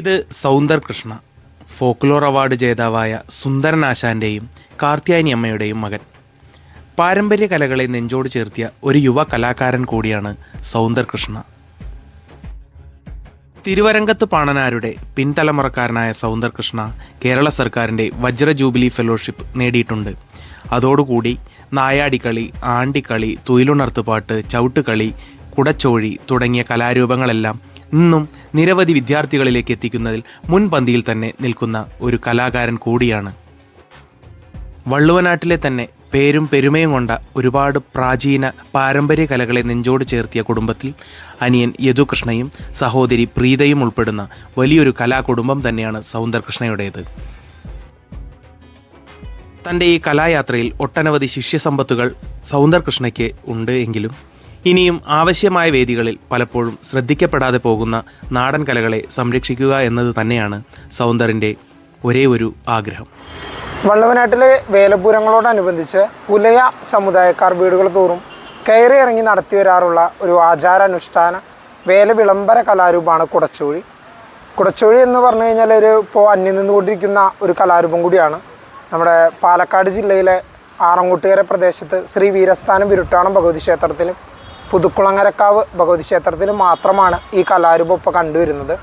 ഇത് Soundar Krishna folklore award ജേതാവായ സുന്ദരൻ ആശാന്റെയും കാർത്യായനി അമ്മയുടെയും മകൻ. പാരമ്പര്യ കലകളെ നെഞ്ചോട് ചേർത്തിയ ഒരു യുവ കലാകാരൻ കൂടിയാണ് സൗന്ദർ കൃഷ്ണ. തിരുവരങ്കത്ത് പാണനാരുടെ പിൻതലമുറക്കാരനായ സൗന്ദർ കൃഷ്ണ കേരള സർക്കാരിന്റെ വജ്ര ജൂബിലി ഫെലോഷിപ്പ് നേടിയിട്ടുണ്ട്. അതോടുകൂടി നായാടിക്കളി ആണ്ടിക്കളി തുയിലുണർത്തുപാട്ട് ചവിട്ടുകളി കുടച്ചോഴി തുടങ്ങിയ കലാരൂപങ്ങളെല്ലാം ഇന്നും നിരവധി വിദ്യാർത്ഥികളിലേക്ക് എത്തിക്കുന്നതിൽ മുൻപന്തിയിൽ തന്നെ നിൽക്കുന്ന ഒരു കലാകാരൻ കൂടിയാണ്. വള്ളുവനാട്ടിലെ തന്നെ പേരും പെരുമയും കൊണ്ട ഒരുപാട് പ്രാചീന പാരമ്പര്യ കലകളെ നെഞ്ചോട് ചേർത്തിയ കുടുംബത്തിൽ അനിയൻ യദുകൃഷ്ണയും സഹോദരി പ്രീതയും ഉൾപ്പെടുന്ന വലിയൊരു കലാകുടുംബം തന്നെയാണ് സൗന്ദർകൃഷ്ണയുടേത്. തന്റെ ഈ കലായാത്രയിൽ ഒട്ടനവധി ശിഷ്യസമ്പത്തുകൾ സൗന്ദർകൃഷ്ണയ്ക്ക് ഉണ്ട് എങ്കിലും ഇനിയും ആവശ്യമായ വേദികളിൽ പലപ്പോഴും ശ്രദ്ധിക്കപ്പെടാതെ പോകുന്ന നാടൻ കലകളെ സംരക്ഷിക്കുക എന്നത് തന്നെയാണ് സൗന്ദറിന്റെ ഒരേ ഒരു ആഗ്രഹം. വള്ളവനാട്ടിലെ വേലപൂരങ്ങളോടനുബന്ധിച്ച് പുലയ സമുദായക്കാർ വീടുകൾ തോറും കയറി ഇറങ്ങി നടത്തി വരാറുള്ള ഒരു ആചാരാനുഷ്ഠാന വേല വിളംബര കലാരൂപമാണ് കുടച്ചോഴി. കുടച്ചോഴി എന്ന് പറഞ്ഞു കഴിഞ്ഞാൽ ഒരു ഇപ്പോൾ അന്യം നിന്നുകൊണ്ടിരിക്കുന്ന ഒരു കലാരൂപം കൂടിയാണ്. നമ്മുടെ പാലക്കാട് ജില്ലയിലെ ആറങ്ങോട്ടുകര പ്രദേശത്ത് ശ്രീ വീരസ്ഥാനം വിരുട്ടാണം ഭഗവതി ക്ഷേത്രത്തിലും പുതുക്കുളങ്ങരക്കാവ് ഭഗവതി ക്ഷേത്രത്തിൽ മാത്രമാണ് ഈ കലാരൂപം ഇപ്പോൾ കണ്ടുവരുന്നത്.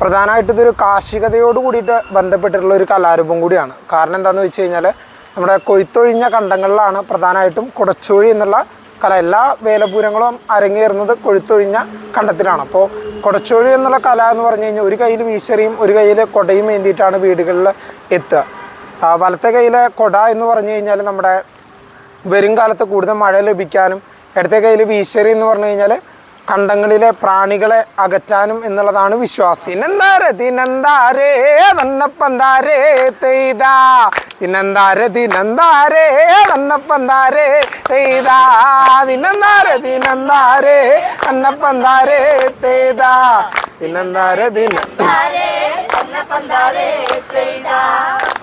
പ്രധാനമായിട്ട് ഇതൊരു കാർഷികതയോട് കൂടിയിട്ട് ബന്ധപ്പെട്ടിട്ടുള്ള ഒരു കലാരൂപം കൂടിയാണ്. കാരണം എന്താണെന്ന് വെച്ച് കഴിഞ്ഞാൽ നമ്മുടെ കൊയ്ത്തൊഴിഞ്ഞ കണ്ടങ്ങളിലാണ് പ്രധാനമായിട്ടും കുടച്ചോഴി എന്നുള്ള കല എല്ലാ വേലപൂരങ്ങളും അരങ്ങേറുന്നത് കൊഴുത്തൊഴിഞ്ഞ കണ്ടത്തിലാണ്. അപ്പോൾ കുടച്ചോഴി എന്നുള്ള കല എന്ന് പറഞ്ഞു കഴിഞ്ഞാൽ ഒരു കയ്യിൽ വീശറിയും ഒരു കയ്യിൽ കൊടയും ഏന്തിയിട്ടാണ് വീടുകളിൽ എത്തുക. വലത്തെ കയ്യിലെ കൊട എന്ന് പറഞ്ഞു കഴിഞ്ഞാൽ നമ്മുടെ വരും കാലത്ത് കൂടുതൽ മഴ ലഭിക്കാനും ഇടത്തെ കയ്യിൽ വീശറി എന്ന് പറഞ്ഞു കഴിഞ്ഞാൽ കണ്ടങ്ങളിലെ പ്രാണികളെ അകറ്റാനും എന്നുള്ളതാണ് വിശ്വാസം. തിനന്താരെ തിനന്താരേ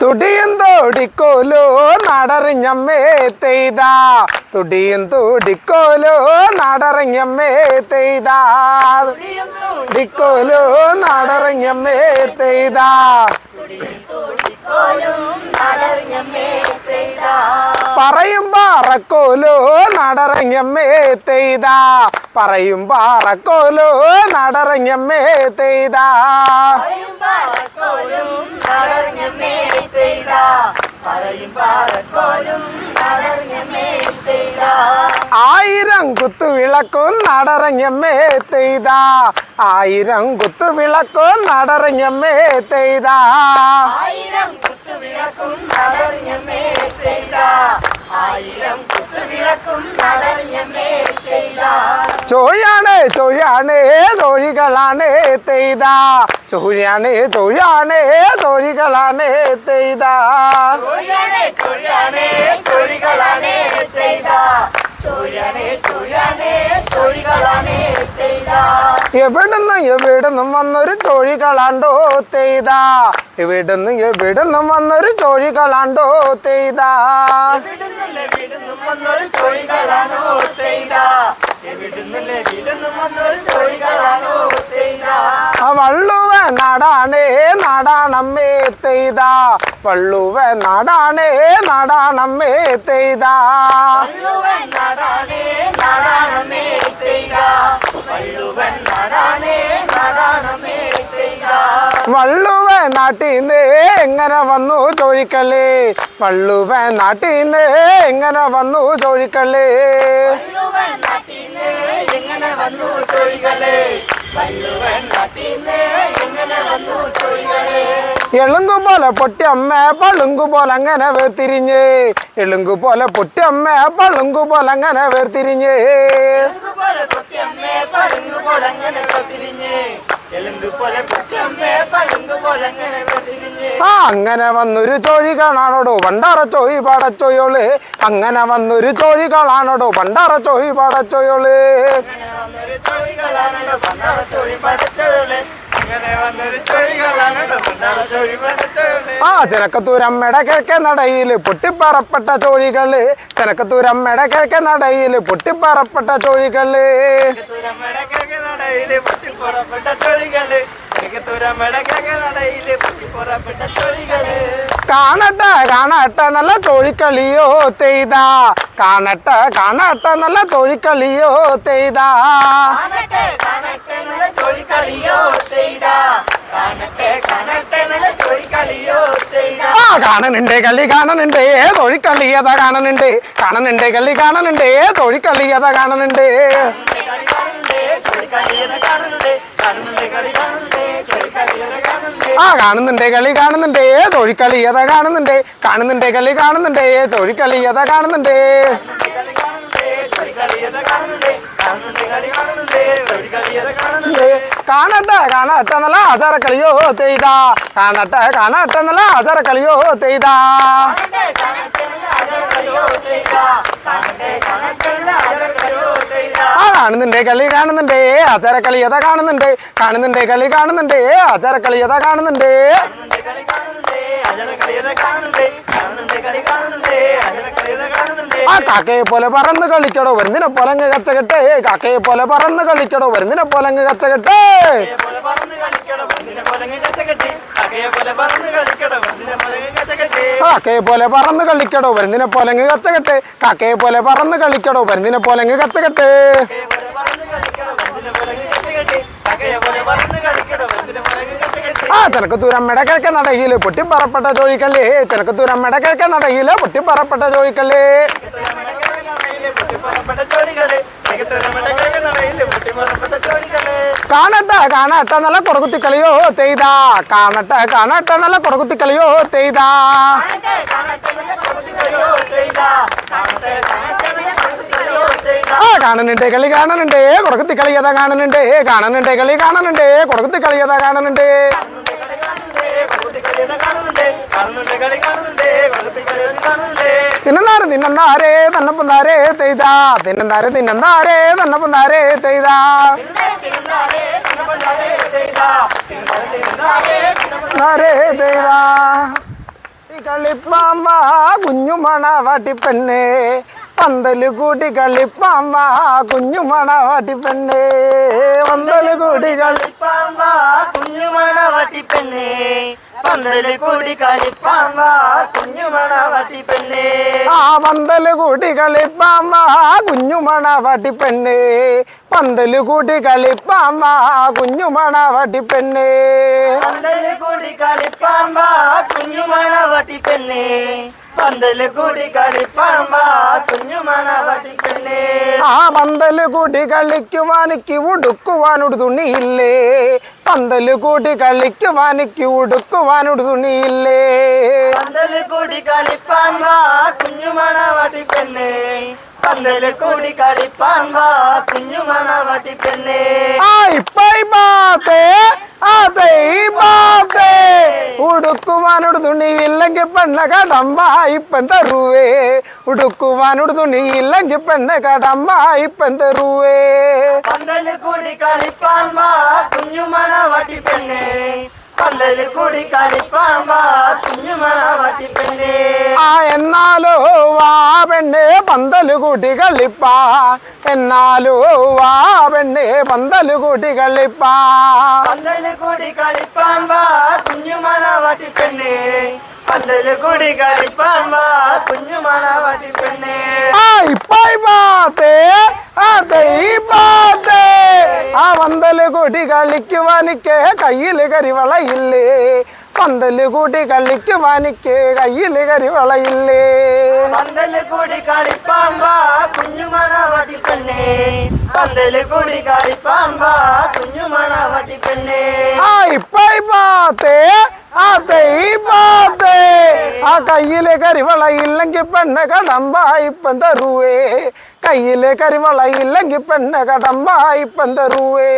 തുടിയും തോടിക്കോലോ നടറിഞ്ഞമ്മേ തെയ്താ. തുടിയും തോടിക്കോലോ നടറിഞ്ഞമ്മേ തെയ്താ. തുടിക്കോലോ നടറിഞ്ഞമ്മേ തെയ്താ. പറയും പാറക്കോലോ നടറങ്ങമ്മേ തെയ്ത. പറയും പാറക്കോലോ നടറങ്ങമ്മേ തെയ്താ. ആയിരം കുത്തു വിളക്കും നടറങ്ങമ്മേ തെയ്താ ആയിരം കുത്തു വിളക്കും നടറങ്ങമ്മേ തെയ്താ ആയിരം കുത്തുവിളക്കും നടറിഞ്ഞമേ ചെയ്ത ആയിരം കുത്തുവിളക്കും നടറിഞ്ഞമേ ചെയ്ത. ചോഴാണ് ചോഴാണ് തോഴികളാണ് തെയ്താ ചോഴാണ് ചോഴാണ് തോഴികളാണ് തെയ്താ ചൊഴാണേ ചൊഴാണേ ചൊഴികളാണേ ചെയ്ത. എവിടുന്ന് എവിടുന്നും വന്നൊരു ചോഴികളാണ്ടോ തെയ്ത എവിടുന്ന് എവിടുന്നും വന്നൊരു ചോഴി കളാണ്ടോ തെയ്ത ആ വള്ളുവ നാടാണേ നാടാണമ്മേ തെയ്താ. വള്ളുവ നാടാണേ നാടാണമ്മേ തെയ്താ. വള്ളുവ നാട്ടിന്ന് എങ്ങനെ വന്നു ചോഴിക്കള്ളേ? വള്ളുവ നാട്ടിന്ന് എങ്ങനെ വന്നു ചോഴിക്കള്ളേ? എങ്ങനെ വന്നു ചോഴികളെ എളുങ്കു പോലെ പൊട്ടിയമ്മ പളുങ്കു പോലെ അങ്ങനെ വേർതിരിഞ്ഞ്. എളുങ്കു പോലെ പൊട്ടി അമ്മ പളുങ്കു പോലെ അങ്ങനെ വേർതിരിഞ്ഞ്. പോലെ പൊട്ടി അമ്മ പളുങ്കു പോലെ അങ്ങനെ വേർതിരിഞ്ഞ്. ആ അങ്ങനെ വന്നൊരു ചോഴി കാണാണോടോ ചോയി പണ്ടാറ ചോയി പാടച്ചോയോൾ അങ്ങനെ വന്നൊരു ചോഴി കാണാണോടോ പണ്ടാറ ചോഴി പാടച്ചോയോൾ ആ ചെനക്കത്തൂരമ്മയുടെ കിഴക്കേ നടയിൽ പൊട്ടിപ്പറപ്പെട്ട ചോഴികൾ. ചെനക്കത്തൂരമ്മയുടെ കിഴക്കേ നടയിൽ പൊട്ടിപ്പറപ്പെട്ട ചോഴികൾ ചോഴികൾ. കാണട്ടെ കാണട്ടെ നല്ല തൊഴിക്കളിയോ തെയ്താ കാണട്ടെ കാണട്ടെ നല്ല തൊഴിക്കളിയോ തെയ്താ ആ കാണനുണ്ട് കളി കാണനുണ്ട് ഏ തൊഴിക്കളിയത കാണനുണ്ട് കാണനുണ്ട് കളി കാണനുണ്ട് തൊഴിക്കളി അതാ കാണനുണ്ട് കളി കാണുന്നുണ്ട് കളി കാണുന്നുണ്ട്. കാണുന്നുണ്ട് കളി ആ കാണുന്നുണ്ടേ കളി കാണുന്നുണ്ടേ തൊഴിക്കളി അതാ കാണുന്നുണ്ടേ. കാണുന്നുണ്ടേ കളി കാണുന്നുണ്ടേ തൊഴിക്കളി അതാ കാണുന്നുണ്ടേ. കാണട്ടെ കാണട്ടെ നല്ല ആചാരക്കളിയോ തെയ്താ കാണട്ടെ കാണട്ടെ കാണട്ടെ കാണട്ടെ നല്ല അഴകളിയോ ചെയ്ത. കാണുന്നുണ്ട് കളി കാണുന്നുണ്ട് ആചാരക്കളി അതാ കാണുന്നുണ്ട്. കാണുന്നുണ്ട് കളി കാണുന്നുണ്ട് ആചാരക്കളി അതാ കാണുന്നുണ്ട്. കാണുന്നുണ്ട് ആ കാക്കയെ പോലെ പറന്ന് കളിക്കടോ വരുന്നിനെ പോലങ്ങ് കച്ചകെട്ടെ കച്ചകെട്ടേ. കാക്കയെ പോലെ പറന്ന് കളിക്കടോ വരുന്നിനെ പോലങ്ങ് കച്ചകെട്ടെ. കാക്കയെ പോലെ പറന്ന് കളിക്കടോ വരുന്നിനെ പോലെ കച്ചകെട്ടെ. കാക്കയെ പോലെ പറന്ന് കളിക്കടോ വരുന്നിനെ പോലെ കച്ചകെട്ടെ. ആ ചെനക്കത്തൂരമ്മയുടെ കിഴക്കൻ നടയിൽ പൊട്ടിപ്പറപ്പെട്ട ചോദിക്കല്ലേ ചെനക്കത്തൂരമ്മയുടെ കിഴക്കൻ നടയിൽ പൊട്ടിപ്പറപ്പെട്ട ജോയിക്കല്ലേ കാണട്ടെ കാണട്ടെ നല്ല കൊടുകുത്തി കളിയോ തെയ്താ കാണട്ടെ കാണട്ടെ നല്ല കൊടുകുത്തി കളിയോ തെയ്താ ആ കാണുന്നുണ്ട് കളി കാണുന്നുണ്ട് കൊടുകുത്തി കളി അതാ കാണുന്നുണ്ട്. കാണുന്നുണ്ട് കളി കാണുന്നുണ്ട് കൊടുകുത്തി കളി അതാ കാണുന്നുണ്ട്. തിന്നന്നാരെ തിന്നന്നാരെ തന്നപ്പന്താരെ തെയ്താ തിന്നന്നാരെ തിന്നാരേ തന്നപ്പന്താരെ തെയ്താ കളിപ്പാമ്പ കുഞ്ഞുമണ വാട്ടിപ്പെണ്ണേ. പന്തൽ കൂട്ടി കളിപ്പാമ്പ കുഞ്ഞുമണ വാട്ടിപ്പെണ്ണേ. പന്തൽ കൂട്ടി കളിപ്പാമ്പ കുഞ്ഞുമണ വട്ടിപ്പെണ്ണേ. പന്തൽ കൂടി കളിപ്പാമ്പ കുഞ്ഞുമണ വട്ടിപ്പെണ്ണേ ആ പന്തൽ കൂട്ടി കളിപ്പാമ്പ കുഞ്ഞുമണ വാട്ടിപ്പെണ്ണേ പന്തൽ കൂട്ടി കളിപ്പാമ്പ കുഞ്ഞുമണ വാട്ടിപ്പെണ്ണേ പന്തൽ കൂടി കളിപ്പാമ്പ കുഞ്ഞുമണ വട്ടിപ്പെണ്ണേ പന്തൽ കൂടി കളിപ്പാമ്പ കുഞ്ഞുമണ വട്ടിപ്പെണ്ണേ ആ പന്തൽ കൂട്ടി കളിക്കുവാനിക്ക് ഉടുക്കുവാനൊരു തുണിയില്ലേ? പന്തൽ കൂട്ടി കളിക്കുവാനിക്ക് ഉടുക്കുവാനൊരു തുണിയില്ലേ? പന്തൽ കൂടി കളിപ്പാമ്പ കുഞ്ഞുമണ വട്ടിപ്പെണ്ണേ പന്തൽ കൂടി കളിപ്പാമ്പ കുഞ്ഞുമണ വട്ടിപ്പെണ്ണേ ആ ഇപ്പൈ ബാത്തേ അതേ ബാത്തേ ഉടുക്കുവാനൊരു തുണിയില്ലെങ്കിൽ പെണ്ണ കടമ്പ ഇപ്പം തരുവേ. ഉടുക്കുവാനൊരു തുണിയില്ലെങ്കിൽ പെണ്ണ കടമ്പ ഇപ്പം തരുവേ. കൂടി കളിപ്പാമ്പ കുഞ്ഞുമണ വട്ടിപ്പെണ്ണേ പന്തൽ കൂടി കളിപ്പാമ്പാ ആ എന്നാലോ വാ പെണ്ണെ പന്തൽ കൂട്ടി കളിപ്പാ. എന്നാലോ വാ പെണ്ണെ പന്തൽ കൂട്ടി കളിപ്പാ. പന്തൽ കൂടി കളിപ്പാമ്പ കുഞ്ഞുമണ വട്ടിപ്പെണ്ണേ പന്തൽ കൂടി കളിപ്പാമ്പ കുഞ്ഞുമണ വട്ടിപ്പെണ്ണേ ആ ഇപ്പായി പാത്തേ അതേ പാത്തേ ആ പന്തൽ കൂടി കളിക്കുവാനിക്ക് കയ്യിൽ കരിവളയില്ലേ? പന്തൽ കൂടി കളിക്കുവാനിക്ക് കയ്യിൽ കരിവളയില്ലേ? പന്തൽ കൂടി കളിപ്പാമ്പ കുഞ്ഞുമണ വട്ടിപ്പെണ്ണേ പന്തൽ കൂടി കളിപ്പാമ്പ കുഞ്ഞുമണ വട്ടിപ്പെണ്ണേ ആ ഇപ്പായി പാത്തേ അതേ പാത്തേ ആ കയ്യിലെ കരിവള ഇല്ലെങ്കിൽ പെണ്ണ കടമ്പ ഇപ്പം തരുവേ കയ്യിലെ കരിവള ഇല്ലെങ്കിൽ പെണ്ണ കടമ്പ ഇപ്പം തരുവേ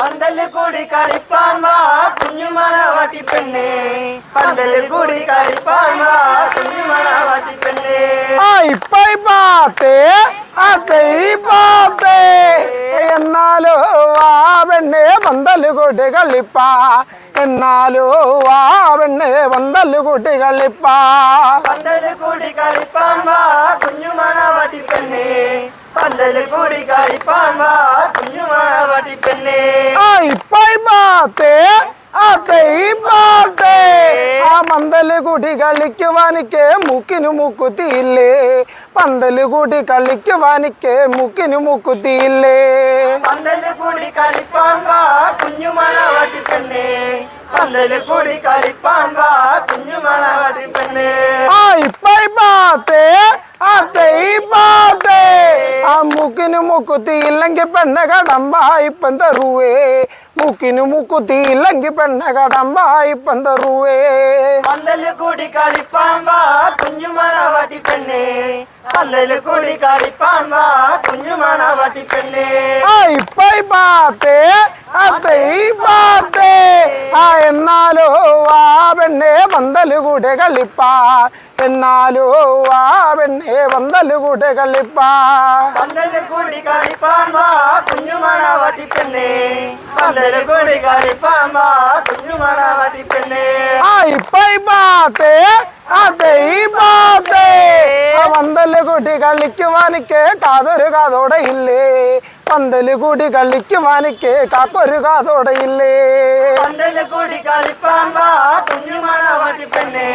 പന്തൽ കൂടി കളിപ്പാമ്പ കുഞ്ഞുമണ വട്ടിപ്പെണ്ണേ പന്തൽ കൂടി കളിപ്പാമ്പ കുഞ്ഞുമണ വട്ടിപ്പെണ്ണേ ആ ഇപ്പായി പാത്തേ അതേ പാത്തേ എന്നാലോ ആ പെണ്ണെ പന്തൽ കൂട്ടി കളിപ്പാ എന്നാലോ ആ പെണ്ണെ പന്തൽ കൂട്ടി കളിപ്പാ പന്തൽ കൂടി കളിപ്പാമ്പ കുഞ്ഞുമണ വട്ടിപ്പെണ്ണേ പന്തൽ കൂടി കളിപ്പാമ്പ കുഞ്ഞുമണ വട്ടിപ്പെണ്ണേ ആ ഇപ്പായി പാത്തേ ആ മന്ദൽ കൂടി കളിക്കുവാനിക്ക് മൂക്കിനു മൂക്കുത്തിയില്ലേ? പന്തൽ കൂടി കളിക്കുവാനിക്ക് മൂക്കിനു മൂക്കുത്തിയില്ലേ? പന്തൽ കൂടി കളിപ്പാൻ വാ കുഞ്ഞുമണവാട്ടി പെണ്ണേ പന്തൽ കൂടി കളിപ്പാൻ വാ കുഞ്ഞുമണവാട്ടി പെണ്ണേ ആ മുക്കിനു പാത്തേ അതേ ആ മൂക്കിനു മൂക്കുത്തിയില്ലെങ്കിൽ പെണ്ണ കടമ്പ ഇപ്പം തരുവേ മൂക്കിനു മൂക്കുത്തിയില്ലെങ്കിൽ പെണ്ണ കടമ്പായി പന്തറുവേ. പന്തൽ കൂടി കളിപ്പാൻ വാ കുഞ്ഞുമണവാട്ടി പെണ്ണേ. പന്തൽ കൂടി കളിപ്പാൻ വാ കുഞ്ഞുമണവാട്ടി പെണ്ണേ. ആ ഇപ്പൈ പാത്തേ അതേ പാത്തേ. ആ എന്നാലോ ആ പെണ്ണെ പന്തൽ കൂടെ കളിപ്പാ എന്നാലോ ആ പെണ്ണെ വന്നൽ കൂടെ കളിപ്പാ. വന്നൽ കൂടി കളിപ്പാൻ വാ കുഞ്ഞുമണവാട്ടി പെണ്ണേ. പന്തൽ കൂടി കളിപ്പാൻ വാ കുഞ്ഞുമണവാട്ടി പെണ്ണേ. ആ ഇപ്പൈ പാത്തേ അതേ പാത്തേ. ആ പന്തൽ കൂടി കളിക്കുവാനിക്ക് കാതൊരു കാതോടെ ഇല്ലേ. പന്തൽ കൂടി കളിക്കുവാനിക്ക് കാക്കൊരു കാതോടെ ഇല്ലേ? പന്തൽ കൂടി കളിപ്പാൻ വാ കുഞ്ഞുമണവാട്ടി പെണ്ണേ.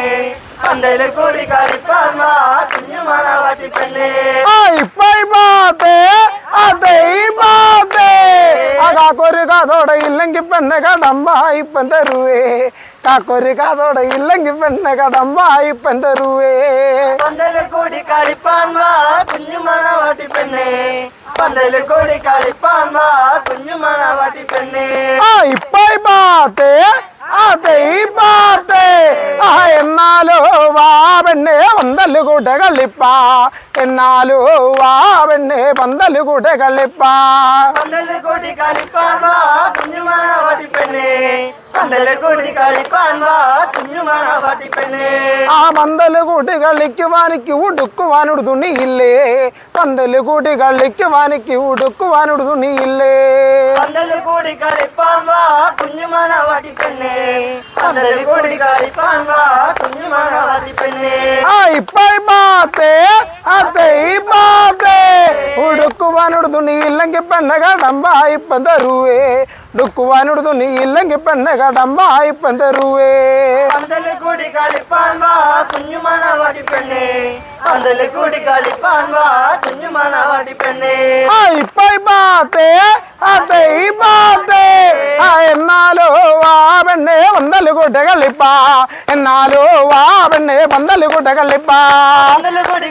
പന്തൽ കൂടി കളിപ്പാൻ വാ പെണ്ണേ. അതേ പാത്തേ ആ കാക്കൊരു കാതോടെ ഇല്ലെങ്കിൽ പെണ്ണെ കടമ്പ ഇപ്പം തരുവേ. കാക്കൊരു കാതോടെ ഇല്ലെങ്കിൽ പെണ്ണെ കടമ്പ ഇപ്പം തരുവേ. കൂടി കളിപ്പാൻ വാ കുഞ്ഞുമണവാട്ടി പെണ്ണേ. പന്തൽ കൂടി കളിപ്പാൻ വാ പെണ്ണേ. ഇപ്പൈ പാത്തേ ആ എന്നാലോ വാ പെണ്ണെ പന്തൽ കൂട്ട കളിപ്പാ. എന്നാലോ വാ പെണ്ണെ പന്തൽ കൂട്ട കളിപ്പാ. പന്തൽ കൂടി കളിപ്പാൻ വാ കുഞ്ഞുമണവാട്ടി പെണ്ണേ. പന്തൽ കൂടി കളിപ്പാൻ വാ കുഞ്ഞുമണവാട്ടി പെണ്ണേ ആ പന്തൽ കൂട്ടി കളിക്കുവാനിക്ക് ഉടുക്കുവാനൊരു തുണിയില്ലേ? പന്തൽ കൂട്ടി കളിക്കുവാനിക്ക് ഉടുക്കുവാനൊരു തുണിയില്ലേ? പന്തൽ കൂടി കളിപ്പാൻ വാ കുഞ്ഞുമണവാട്ടി പെണ്ണേ. പന്തൽ കൂടി കളിപ്പാൻ വാ കുഞ്ഞുമണവാട്ടി പെണ്ണേ. ആ ഇപ്പൈ പാത്തേ അതേ പാത്തേ. ഉടുക്കുവാനൊരു തുണിയില്ലെങ്കിൽ പെണ്ണ കടമ്പ ഇപ്പം തരുവേ തുണി ഇല്ലെങ്കിൽ പെണ്ണ് കടമ്പ ഇപ്പം തരുവേ കൂടി കളിപ്പാൻ വാ കുഞ്ഞുമണവാട്ടി പെണ്ണേ. പന്തൽ കൂടി കളിപ്പാൻ വാ കുഞ്ഞുമണവാട്ടി പെണ്ണേ. കൂട്ട കളിപ്പാ എന്നാലോ വാ പെണ്ണെ പന്തൽ കളിപ്പാ കൂടി കൂടി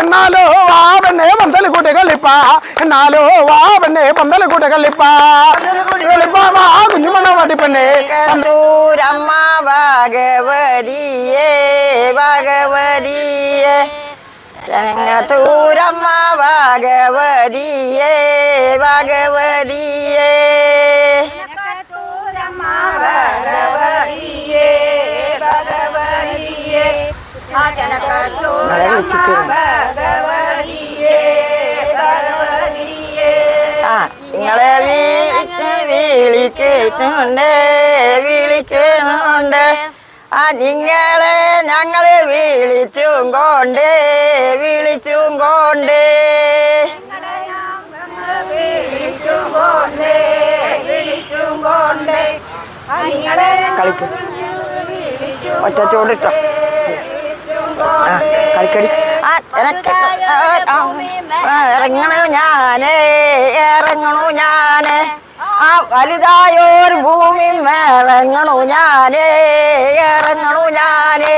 എന്നാലോ വാ പെണ്ണെ പന്തൽ കൂട്ട കളിപ്പാ എന്നാലോ വാ പെണ്ണെ പന്തൽ കൂട്ട കളിപ്പാ കളിപ്പാ വാ കുഞ്ഞുമണ വാട്ടി പെണ്ണെ. കണ്ടൂരമ്മ ഭഗവതിയേ ഭഗവതിയേ രംഗത്തൂരമ്മ ഭഗവതിയേ. ഭഗവതിയേ ആ നിങ്ങളെ വിളിക്കുന്നുണ്ട് വിളിക്കുന്നുണ്ട്. ആ നിങ്ങളെ ഞങ്ങളെ വിളിച്ചും കൊണ്ടേ വിളിച്ചും കൊണ്ടേ. കളിക്കും. ഒറ്റ ചോടിട്ടോ ആ കളിക്കടി ഇറങ്ങണു ഞാനേ ഇറങ്ങണു ഞാനേ. ആ വലുതായോർ ഭൂമി ഇറങ്ങണു ഞാനേ ഇറങ്ങണു ഞാനേ.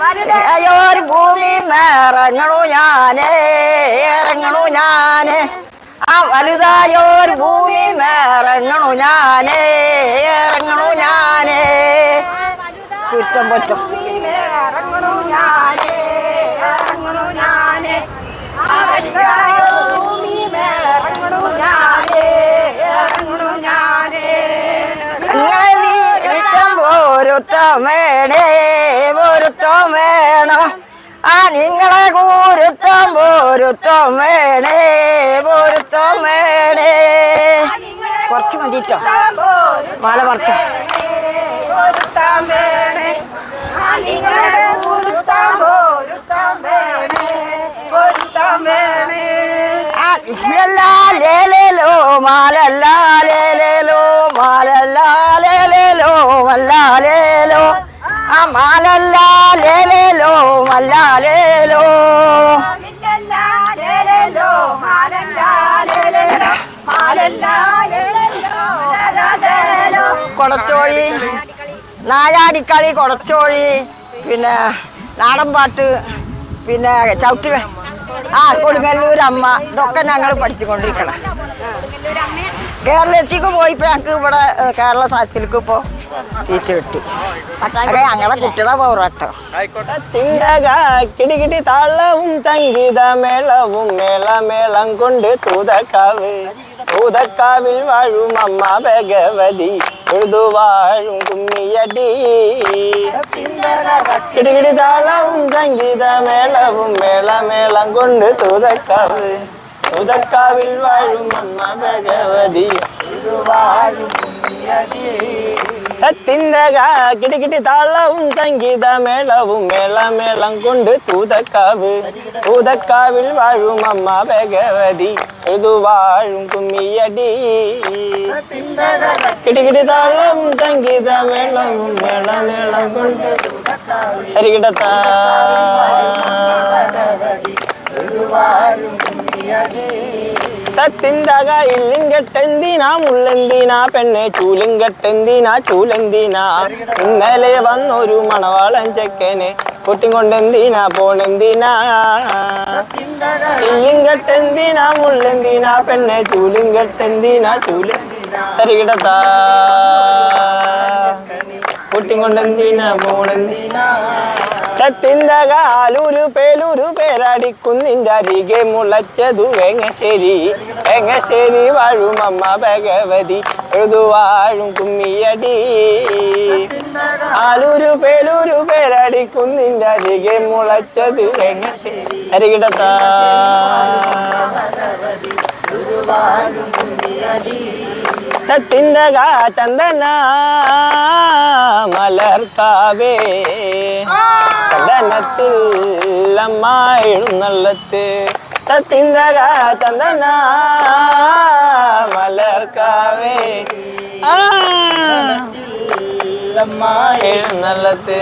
വലുതായോർ ഭൂമി ഇറങ്ങണു ഞാനേ ഇറങ്ങണു ഞാനേ. ആ വലുതായോർ ഭൂമി ഇറങ്ങണു ഞാനേ ഇറങ്ങണു ഞാനേ. കുറ്റം പറ്റും? നിങ്ങളെ ഒരുത്തം വേണേ ഒരുത്തം വേണം. ആ നിങ്ങളെ കൂരുത്തം ഗുരുത്വം വേണേ ഗുരുത്വം വേണേ. കുറച്ച് മതിട്ടോ? മാല പറിച്ച? മല്ലാലേലോ കൊടച്ചോഴി നായാടിക്കളി കൊടച്ചോഴി പിന്നെ നാടൻ പാട്ട് പിന്നെ ചവിട്ട് ആ കൊടുങ്ങല്ലൂർ അമ്മ ഇതൊക്കെ ഞങ്ങൾ പഠിച്ചുകൊണ്ടിരിക്കണം. കേരളത്തിലേക്ക് പോയിപ്പോ ഞങ്ങൾക്ക് ഇവിടെ കേരള ഇപ്പോ സീറ്റ് കിട്ടി അതൊക്കെ ഞങ്ങളെ കുട്ടികളെ പോരാട്ടോ തിണ്ടക കിടികിടി താളവും സംഗീത മേളവും മേളമേളം കൊണ്ട് തൂതക്കാവ് തൂതക്കാവിൽ വാഴും അമ്മ ഭഗവതി എഴുതു വാഴും കുമ്മിയടി കിടികിടി താളവും സംഗീത മേളവും മേളമേളം കൊണ്ട് തൂതക്കാവ് തൂതക്കാവിൽ വാഴും അമ്മ ഭഗവതി എഴുതു വാഴും கத்திந்தகா கிட்டிக்கிட்டி தாளவும் சங்கீத மேளவும் மேள மேளம் கொண்டு தூதக்காவு. தூதக்காவில் வாழும் அம்மா பகவதி எழுது வாழும் கும்மியடி. கிட்டிக்கிட்டி தாளவும் சங்கீத மேளவும் மேள மேளம் கொண்டு சரிகிட்டத்தா வாழும் கும்மியடி തത്തിന്തക ഇല്ലിങ്കട്ടെന്തിനാ മുള്ളെന്തിനാ പെണ്ണെ ചൂലിങ്കട്ടെന്തിനാ ചൂലെന്തിനാ? ഇന്നലെ വന്നൊരു മണവാളൻ ചെക്കനെ കൊട്ടിക്കൊണ്ടെന്തിനാ പോണെന്തിനാ? ഇല്ലിങ്കട്ടെന്തിനാ മുള്ളെന്തിനാ പെണ്ണെ ചൂലിങ്കട്ടെന്തിനാ ചൂല തരികിടത്താ. കൊട്ടിക്കൊണ്ടെന്തിനാ പോണെന്തിനാ? തത്തിന്തക കാലൊരു പേലൊരു പേരടിക്കുന്നിന്റെ അരികെ മുളച്ചതു വെങ്ങശ്ശേരി. വെങ്ങശ്ശേരി വാഴും അമ്മ ഭഗവതി. എഴുതുവാഴും കുമ്മിയടി. ആലൂരു പേലൂരു പേരടിക്കുന്നിന്റെ അരികെ മുളച്ചത് വെങ്ങശ്ശേരി. അരികിടത്താ. തത്തിന്തക ചന്ദന മലർക്കാവേ ചന്ദനത്തിൽ അമ്മ എഴുന്നള്ളത്ത് തത്തിന്തക ചന്ദന മലർക്കാവേ എഴുന്നള്ളത്ത്